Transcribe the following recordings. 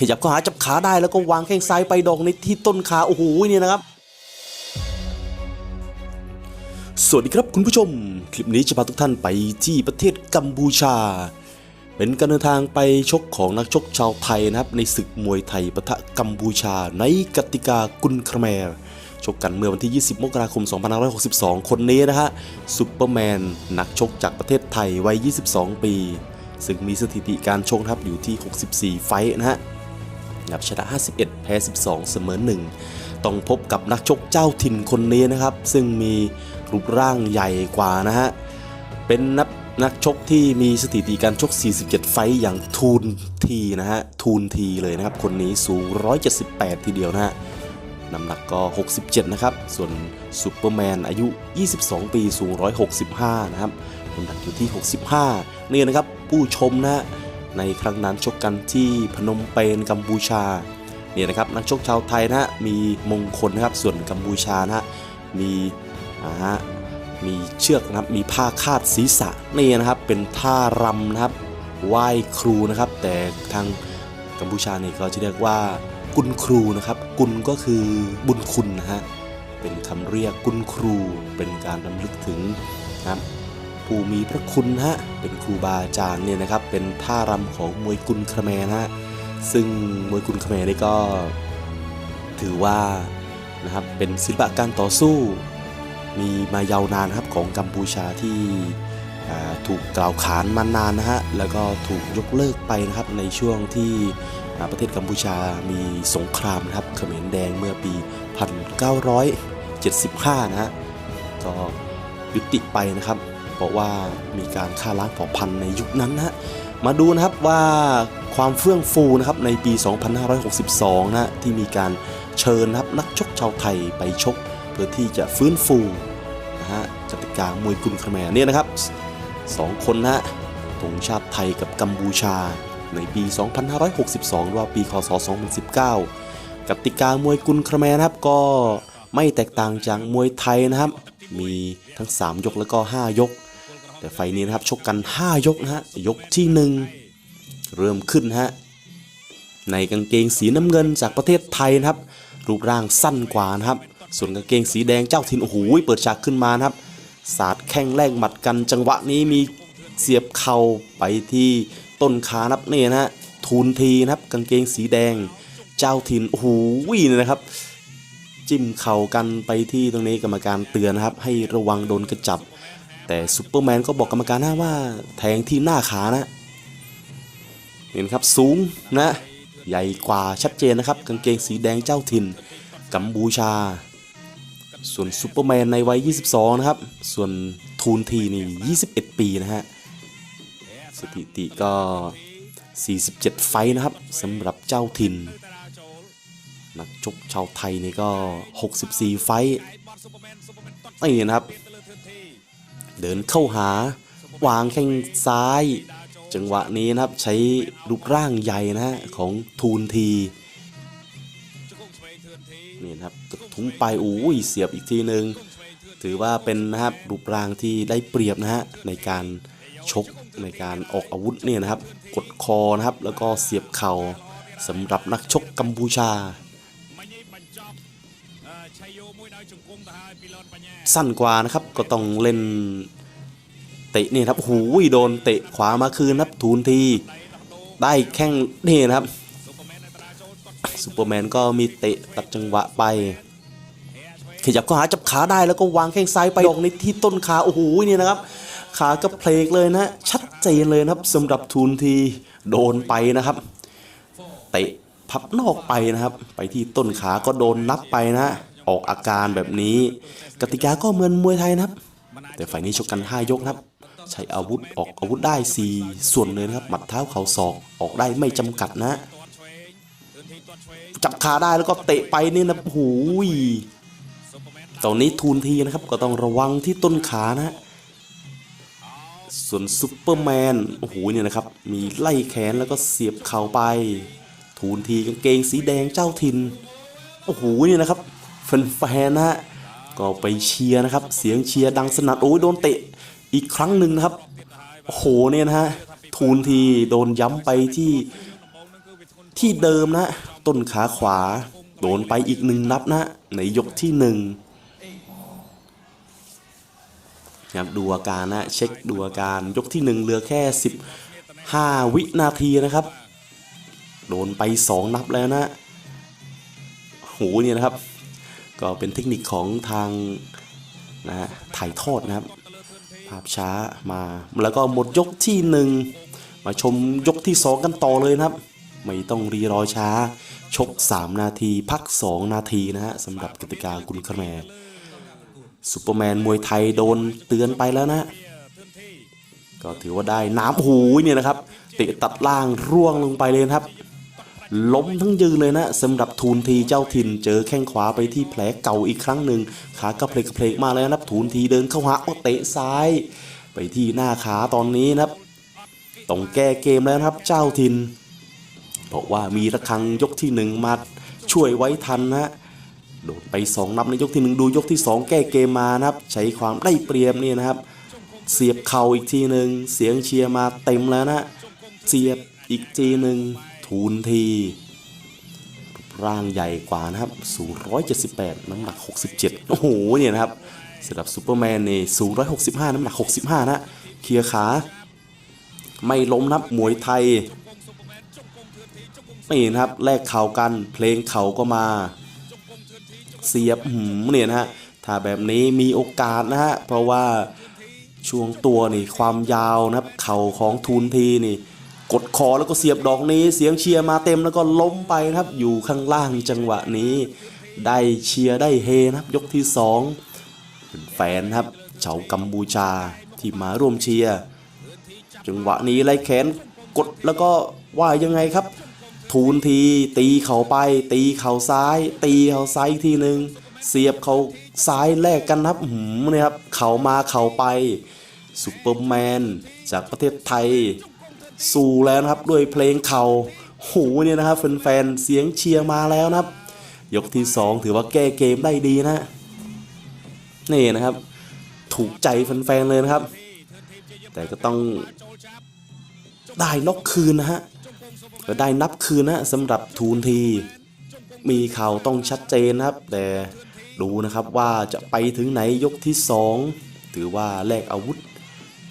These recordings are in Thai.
ขยับเข้าหาจับขาได้แล้วก็วางแข้งซ้ายไปดอกในที่ต้นขาโอ้โหเนี่ยนะครับ สวัสดีครับคุณผู้ชม คลิปนี้จะพาทุกท่านไปที่ประเทศกัมพูชา เป็นการเดินทางไปชกของนักชกชาวไทยนะครับ ในศึกมวยไทยปะทะกัมพูชา ในกติกากุนคาแมร์ชกกันเมื่อวันที่ 20 มกราคม 2562 คนนี้นะฮะซุปเปอร์แมนนักชกจากประเทศไทยวัย 22 ปี ซึ่งมีสถิติการชกนะครับอยู่ที่ 64 ไฟนะฮะ ครับชนะ 51 แพ้ 12 เสมอ 1 ต้องพบกับนักชกเจ้าถิ่นคนนี้นะครับ ซึ่งมีรูปร่างใหญ่กว่านะฮะ เป็นนักนักชกที่มีสถิติการชก 47 ไฟอย่างทูนทีนะฮะ ทูนทีเลยนะครับ คนนี้สูง 178 ทีเดียวนะฮะน้ำหนักก็ 67 นะครับ ส่วนซูเปอร์แมนอายุ 22 ปี สูง 165 นะครับ น้ำหนักอยู่ที่ 65 นี่นะครับ ผู้ชมนะฮะ ในครั้งนั้นชกกันที่พนมเปญกัมพูชาเนี่ยนะครับนักชกชาวไทยนะฮะมีมงคลนะครับส่วนกัมพูชานะฮะมีอ่าฮะมีเชือกนะครับมีผ้าคาดศีรษะนี่นะครับเป็นท่ารำนะครับไหว้ครูนะครับ แต่ทางกัมพูชาเนี่ยก็จะเรียกว่ากุนครูนะครับ กุนก็คือบุญคุณนะฮะเป็นคำเรียกกุนครูเป็นการรำลึกถึงนะครับ ผู้มีพระคุณนะฮะเป็นครูบาอาจารย์เนี่ยนะครับเป็นท่ารำของมวยกุนคแมรนะฮะซึ่งมวยกุนคแมรนี่ก็ถือว่านะครับเป็นศิลปะการต่อสู้ มีมายาวนานครับของกัมพูชาที่ถูกกล่าวขานมานานนะฮะแล้วก็ถูกยกเลิกไปนะครับในช่วงที่ประเทศกัมพูชามีสงครามนะครับเขมรแดงเมื่อปี 1975 นะฮะก็ยุติไปนะครับ เพราะว่ามีการฆ่าล้างเผ่าพันธุ์ในยุคนั้นนะฮะมาดูนะครับว่าความเฟื่องฟูนะครับในปี 2562นะฮะที่มีการเชิญนะครับนักชกชาวไทยไปชก เพื่อที่จะฟื้นฟูนะฮะกติกามวยกุนคาแมรเนี่ยนะครับสองคนนะฮะธงชาติไทยกับกัมพูชาในปี 2562หรือว่าปีคศ 2019 กติกามวยกุนคาแมรนะครับก็ไม่แตกต่างจากมวยไทยนะครับ มีทั้ง 3 ยกแล้วก็ 5 ยก แต่ไฟนี้นะครับชกกัน 5 ยกนะฮะยกที่ 1 เริ่มขึ้นฮะในกางเกงสีน้ำเงินจากประเทศไทยนะครับ รูปร่างสั้นกว่านะครับ ส่วนกางเกงสีแดงเจ้าถิ่นโอ้โหเปิดฉากขึ้นมานะครับสาดแข้งแลกหมัดกันจังหวะนี้มีเสียบเข่าไปที่ต้นขานับนี่นะฮะทูนทีนะครับกางเกงสีแดง เจ้าถิ่นโอ้โหเนี่ยนะครับ จิ้มเข่ากันไปที่ตรงนี้กรรมการเตือนนะครับ ให้ระวังโดนกระจับ แต่ซูเปอร์แมนก็บอกกรรมการนะว่าแทงที่หน้าขานะ เห็นครับสูงนะ ใหญ่กว่าชัดเจนนะครับ กางเกงสีแดงเจ้าถิ่น กัมพูชา ส่วนซูเปอร์แมนในวัย 22 นะครับ ส่วนทูนทีนี่ 21 ปีนะฮะ สถิติก็ 47 ไฟนะครับสำหรับเจ้าถิ่น นักชกชาวไทยนี่ก็ 64 ไฟนี่นะครับ เดินเข้าหาวางแข้งซ้าย จังหวะนี้นะครับใช้รูปร่างใหญ่นะฮะของทูนทีนี่นะครับกระทุ้งไปอุ้ยเสียบอีกทีหนึ่งถือว่าเป็นนะครับรูปร่างที่ได้เปรียบนะฮะในการชกในการออกอาวุธเนี่ยนะครับ กดคอนะครับแล้วก็เสียบเข่าสำหรับนักชกกัมพูชา สั้นกว่านะครับก็ต้องเล่นเตะนี่ครับโอ้โดนเตะขวามาคืนนะครับทูนทีได้แข้งนี่นะครับซูเปอร์แมนก็มีเตะตัดจังหวะไป ขยับเข้าหาจับขาได้แล้วก็วางแข้งซ้ายไปดอกในที่ต้นขาโอ้โหนี่นะครับ ขากระเพลกเลยนะ ชัดเจนเลยนะครับสำหรับทูนทีโดนไปนะครับ เตะ พับนอกไปนะครับ ไปที่ต้นขาก็โดนนับไปนะ ออกอาการแบบนี้ กติกาก็เหมือนมวยไทยนะครับ แต่ฝ่ายนี้ชกกัน 5 ยกนะครับ ใช้อาวุธออกอาวุธได้ 4 ส่วนเลยนะครับ หมัดเท้าเข่าศอกออกได้ไม่จำกัดนะจับขาได้แล้วก็เตะไปนี่นะโอ้ยตอนนี้ทูนทีนะครับก็ต้องระวังที่ต้นขานะ ส่วนซุปเปอร์แมน โอ้โหเนี่ยนะครับ มีไล่แขนแล้วก็เสียบเข่าไป ทูนทีกางเกงสีแดงเจ้าถิ่นโอ้โหเนี่ยนะครับแฟนๆนะฮะก็ไปเชียร์นะครับ เสียงเชียร์ดังสนั่นโอ้ยโดนเตะอีกครั้งหนึ่งนะครับโอ้โหเนี่ยนะฮะทูนทีโดนย้ำไปที่ที่เดิมนะต้นขาขวา โดนไปอีกหนึ่งนับนะในยกที่หนึ่งครับดูอาการนะเช็คดูอาการยกที่หนึ่งเหลือแค่ 15 วินาทีนะครับ โดนไป 2 นับแล้วนะหูเนี่ยนะครับ ก็เป็นเทคนิคของทางนะฮะถ่ายทอดนะครับ ภาพช้ามาแล้วก็หมดยกที่หนึ่งมาชมยกที่ 2 กันต่อเลยนะครับ ไม่ต้องรีรอช้า ชก 3 นาที พัก 2 นาทีนะฮะสำหรับกติกากุลคแมซูเปอร์แมนมวยไทยโดนเตือนไปแล้วนะก็ถือว่าได้น้ำหูเนี่ยนะครับเตะตัดล่างร่วงลงไปเลยครับ ล้มทั้งยืนเลยนะสำหรับทูนทีเจ้าถิ่นเจอแข้งขวาไปที่แผลเก่าอีกครั้งหนึ่งขากระเพลกกระเพลกมาแล้วนะครับทูนทีเดินเข้าหาโอเตะซ้าย ไปที่หน้าขาตอนนี้นะครับต้องแก้เกมแล้วนะครับเจ้าถิ่นบอกว่ามีระฆังยกที่หนึ่งมาช่วยไว้ทันนะโดนไปสองนับในยกที่หนึ่งดูยกที่สองแก้เกมมานะครับ ใช้ความได้เปรียบนี่นะครับ เสียบเข่าอีกทีหนึ่งเสียงเชียร์มาเต็มแล้วนะ เสียบอีกทีหนึ่ง ทูนทีร่างใหญ่กว่านะครับ สูง 178 น้ำหนัก 67 โอ้โห เนี่ยนะครับสำหรับซูเปอร์แมนนี่สูง 165 น้ำหนัก 65 นะ เคลียร์ขา ไม่ล้มนับมวยไทย นี่นะครับ แลกเข่ากัน เพลงเข่าก็มา เสียบหืมเนี่ยนะฮะ ถ้าแบบนี้มีโอกาสนะฮะ เพราะว่าช่วงตัวนี่ความยาวนะครับ เข่าของทูนทีนี่ กดคอแล้วก็เสียบดอกนี้ เสียงเชียร์มาเต็มแล้วก็ล้มไปนะครับ อยู่ข้างล่างจังหวะนี้ ได้เชียร์ได้เฮนะครับ ยกที่สองเป็นแฟนครับชาวกัมพูชาที่มาร่วมเชียร์จังหวะนี้ไล่แขนกดแล้วก็ว่ายังไงครับ ทูนทีตีเข่าไป ตีเข่าซ้าย ตีเข่าซ้ายอีกทีหนึ่งเสียบเข่าซ้ายแลกกันครับหืมเนี่ยครับ เข่ามาเข่าไปซูเปอร์แมนจากประเทศไทย สู่แล้วนะครับด้วยเพลงเข่าโหเนี่ยนะครับแฟนๆเสียงเชียร์มาแล้วนะครับ ยกที่ 2 ถือว่าแก้เกมได้ดีนะนี่นะครับ ถูกใจแฟนๆเลยนะครับ แต่ก็ต้องได้น็อกคืนนะฮะก็ได้นับคืนนะสำหรับทูนที มีข่าวต้องชัดเจนนะครับ แต่ดูนะครับว่าจะไปถึงไหนยกที่ 2 ถือว่าแลกอาวุธ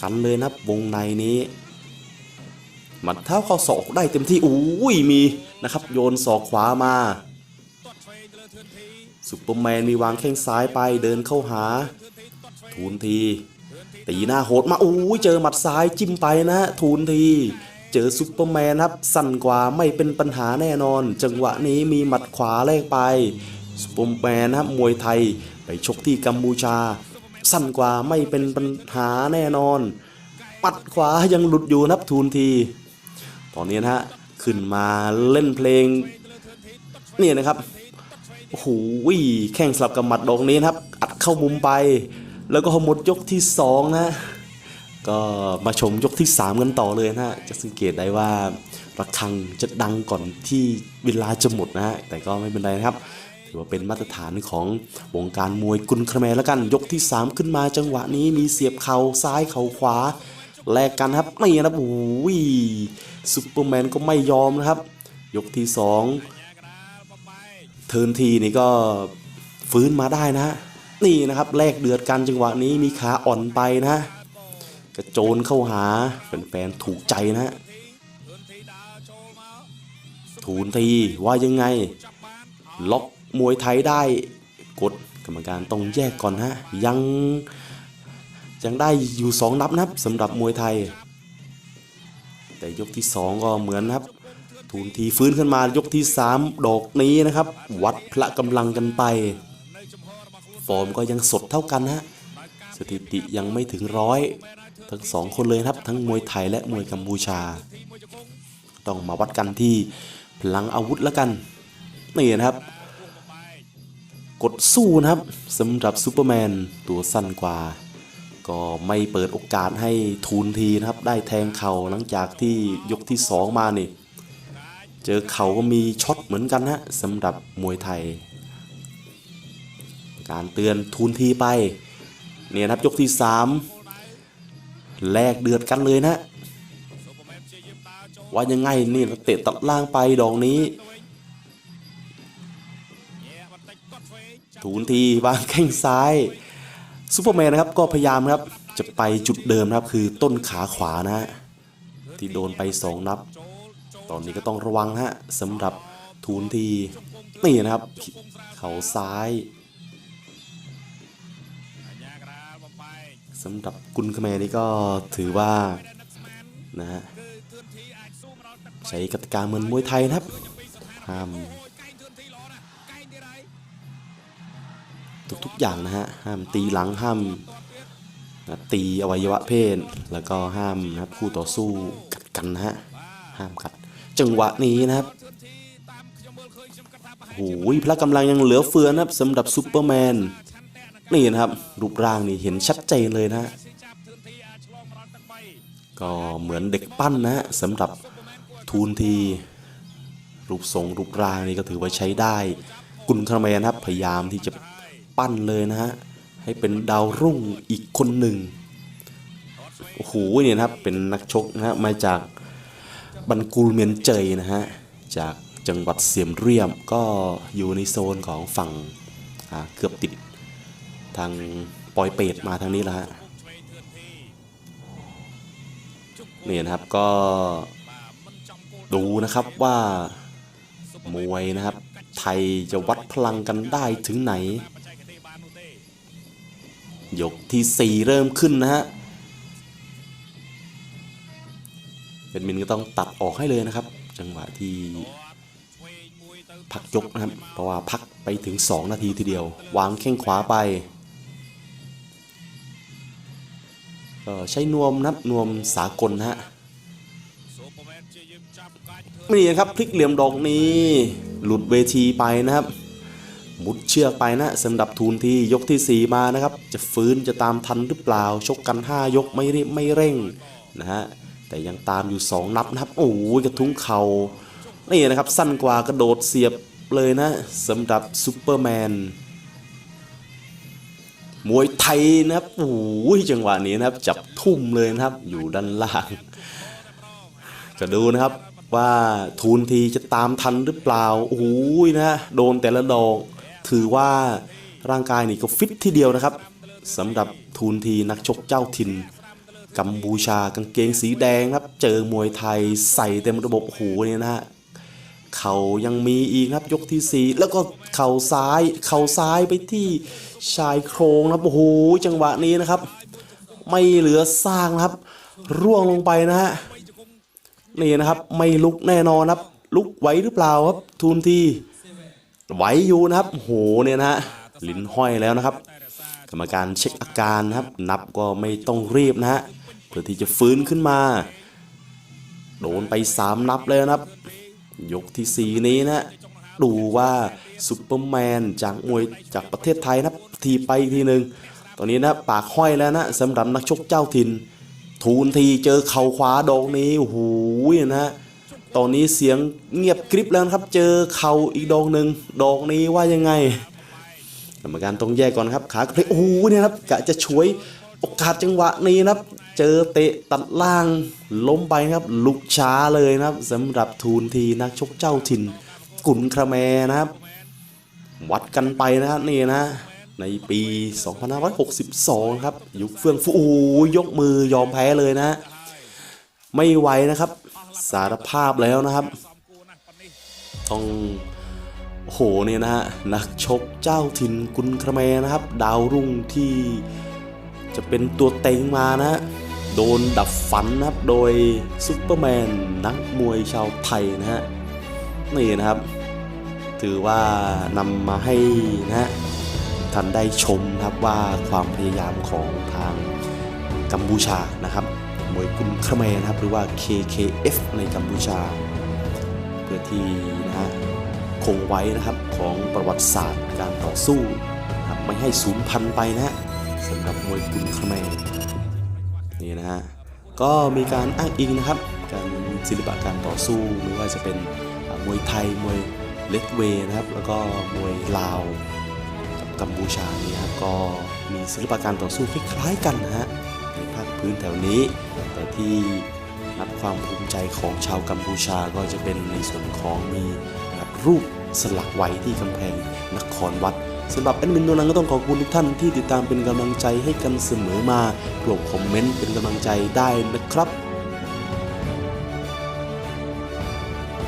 กันเลยนะครับวงในนี้ หมัดเท้าเข้าศอกได้เต็มที่อุ้ยมีนะครับ โยนศอกขวามาซุปเปอร์แมนมีวางแข้งซ้ายไปเดินเข้าหา ทูนทีตีหน้าโหดมาอุ้ยเจอหมัดซ้ายจิ้มไปนะทูนทีเจอซุปเปอร์แมนครับ สั้นกว่าไม่เป็นปัญหาแน่นอน จังหวะนี้มีหมัดขวาแลกไปซุปเปอร์แมนครับมวยไทยไปชกที่กัมพูชา สั้นกว่าไม่เป็นปัญหาแน่นอน ปัดขวายังหลุดอยู่นะครับทูนที อนนี้นะฮะขึ้นมาเล่นเพลงนี่นะครับโอ้โหแข่งสลับกับหมัดดอกนี้นะครับ อัดเข้ามุมไป แล้วก็หมดยกที่สองนะ ก็มาชมยกที่ 3 กันต่อเลยนะฮะจะสังเกตได้ว่าระฆังจะดังก่อนที่เวลาจะหมดนะฮะแต่ก็ไม่เป็นไรนะครับถือว่าเป็นมาตรฐานของวงการมวยกุนคาแมร์แล้วกัน ยกที่ 3 ขึ้นมาจังหวะนี้มีเสียบเข่าซ้ายเข่าขวา แลกกันครับไม่นะครับโอ้ยซุปเปอร์แมนก็ไม่ยอมนะครับ ยกที่2เทินทีนี่ก็ฟื้นมาได้นะ นี่นะครับแลกเดือดกันจังหวะนี้มีขาอ่อนไปนะ กระโจนเข้าหาแฟนๆถูกใจนะทูนทีว่ายังไง ล็อกมวยไทยได้ กดกรรมการต้องแยกก่อนฮะยัง ยังได้อยู่สองนับนับสำหรับมวยไทย แต่ยกที่สองก็เหมือนนะครับทูนทีฟื้นขึ้นมายกที่สามดอกนี้นะครับ วัดพละกำลังกันไป ฟอร์มก็ยังสดเท่ากันฮะสถิติยังไม่ถึงร้อย ทั้งสองคนเลยครับ ทั้งมวยไทยและมวยกัมพูชา ต้องมาวัดกันที่พลังอาวุธแล้วกันนี่นะครับ กดสู้นะครับสำหรับซูเปอร์แมนตัวสั้นกว่า ก็ไม่เปิดโอกาสให้ทูนทีนะครับ ได้แทงเข่าหลังจากที่ยกที่ 2 มานี่เจอเข่าก็มีช็อตเหมือนกันนะสำหรับมวยไทย การเตือนทูนทีไป เนี่ยนะครับยกที่ 3 แลกเดือดกันเลยนะ ว่ายังไงนี่เตะตัดล่างไปดอกนี้ถูนทีวางแข้งซ้าย ซูเปอร์แมนนะครับก็พยายามครับจะไปจุดเดิมนะครับคือต้นขาขวานะฮะที่โดนไปสองนับ ตอนนี้ก็ต้องระวังฮะสำหรับทูนทีนี่นะครับ เข่าซ้ายสำหรับกุลคแมรนี่ก็ถือว่านะฮะใช้กติกาเหมือนมวยไทยนะครับห้าม อย่างนะฮะห้ามตีหลังห้ามนะตีอวัยวะเพศ แล้วก็ห้ามนะครับคู่ต่อสู้กัดกันนะฮะห้ามกัด จังหวะนี้นะครับโอ้ยพละกำลังยังเหลือเฟือนะครับสำหรับซูเปอร์แมนนี่นะครับ รูปร่างนี่เห็นชัดเจนเลยนะฮะก็เหมือนเด็กปั้นนะฮะสำหรับทูนที รูปทรงรูปร่างนี่ก็ถือว่าใช้ได้ กุนคาแมนครับพยายามที่จะ ปั้นเลยนะฮะ ให้เป็นดาวรุ่งอีกคนหนึ่ง โอ้โหเนี่ยนะครับ เป็นนักชกนะฮะ มาจากบันกูลเมียนเจยนะฮะ จากจังหวัดเสียมเรียมก็อยู่ในโซนของฝั่งเกือบติดทางปอยเปตมาทางนี้แล้วฮะนี่นะครับก็ดูนะครับว่ามวยนะครับ ไทยจะวัดพลังกันได้ถึงไหน ยกที่ 4 เริ่มขึ้นนะฮะเป็นมินก็ต้องตัดออกให้เลยนะครับ จังหวะที่พักยกนะครับ เพราะว่าพักไปถึง 2 นาทีทีเดียว วางแข้งขวาไปใช้นวมนับนวมสากลนะฮะนี่ครับพลิกเหลี่ยมดอกนี้ หลุดเวทีไปนะครับ มุดเชือกไปนะสำหรับทูนที่ยกทีสี่ 4 มานะครับ จะฟื้นจะตามทันหรือเปล่า ชกกัน 5 ยกไม่รีบไม่เร่งนะฮะแต่ยังตามอยู่ 2 นับนะครับ โอ้ยกระทุ้งเขา่านี่นะครับสั้นกว่ากระโดดเสียบเลยนะสำหรับซูเปอร์แมนมวยไทยนะครับโอ้ยจังหวะนี้นะครับ จับทุ่มเลยนะครับ อยู่ด้านล่างก็ดูนะครับว่าทูนทีจะตามทันหรือเปล่าโอ้ยนะ โดนแต่ละดอก ถือว่าร่างกายนี่ก็ฟิตทีเดียวนะครับสำหรับทูนทีนักชกเจ้าถิ่นกัมพูชากางเกงสีแดงครับ เจอมวยไทยใส่เต็มระบบหูเนี่ยนะฮะเขายังมีอีกครับยกที่4แล้วก็เข่าซ้าย เข่าซ้ายไปที่ชายโครงนะครับโอ้โหจังหวะนี้นะครับ ไม่เหลือสร้างนะครับ ร่วงลงไปนะฮะนี่นะครับ ไม่ลุกแน่นอนครับ ลุกไหวหรือเปล่าครับทูนที ไหวอยู่นะครับโหเนี่ยนะฮะลิ้นห้อยแล้วนะครับ กรรมการเช็คอาการนะครับ นับก็ไม่ต้องรีบนะฮะเพื่อที่จะฟื้นขึ้นมา โดนไป 3 นับเลยนะครับ ยกทีสี่4 นี้นะดูว่าซูเปอร์แมนจากมวยจากประเทศไทยนับทีไปอีกทีหนึ่งตอนนี้นะปากห้อยแล้วนะสำหรับนักชกเจ้าถิ่นทูนทีเจอเข่าขวาดอกนี้โอ้โหนะฮะ ตอนนี้เสียงเงียบกริบแล้วนะครับ เจอเข่าอีกดอกหนึ่งดอกนี้ว่ายังไงกรรมการต้องแยกก่อนครับขากระเพลโอ้โหเนี่ยครับกะจะช่วยโอกาสจังหวะนี้นะครับ เจอเตะตัดล่างล้มไปครับ ลุกช้าเลยนะครับสำหรับทูนทีนักชกเจ้าถิ่น กุนคราแมนะครับ วัดกันไปนะฮะนี่นะ ในปี 2562 ครับ ยุคเฟื่องฟูยกมือยอมแพ้เลยนะ ไม่ไหวนะครับ สารภาพแล้วนะครับ ต้องโหเนี่ยนะฮะนักชกเจ้าถิ่นกุนคราแมนะครับ ดาวรุ่งที่จะเป็นตัวเต็งมานะ โดนดับฝันนะครับโดยซุปเปอร์แมนนักมวยชาวไทยนะฮะนี่นะครับ ถือว่านำมาให้นะฮะท่านได้ชมครับว่าความพยายามของทางกัมพูชานะครับ วยกุนคราแมนะครับ หรือว่า KKF ในกัมพูชา เพื่อที่นะฮะคงไว้นะครับของประวัติศาสตร์การต่อสู้นะครับไม่ให้สูญพันธุ์ไปนะฮะสำหรับมวยกุนคแมรนี่นะฮะก็มีการอ้างอิงนะครับ การศิลปะการต่อสู้ไม่ว่าจะเป็นมวยไทยมวยเลดเวนะครับ แล้วก็มวยลาวกับกัมพูชานี่ครับก็มีศิลปะการต่อสู้คล้ายๆกันนะฮะในภาคพื้นแถวนี้ แต่ที่นับความภูมิใจของชาวกัมพูชาก็จะเป็นในส่วนของมีรับรูปสลักไว้ที่กำแพงนครวัดสำหรับแอดมินโนนังก็ต้องขอบคุณทุกท่านที่ติดตามเป็นกำลังใจให้กันเสมอมาโปรดคอมเมนต์เป็นกำลังใจได้นะครับ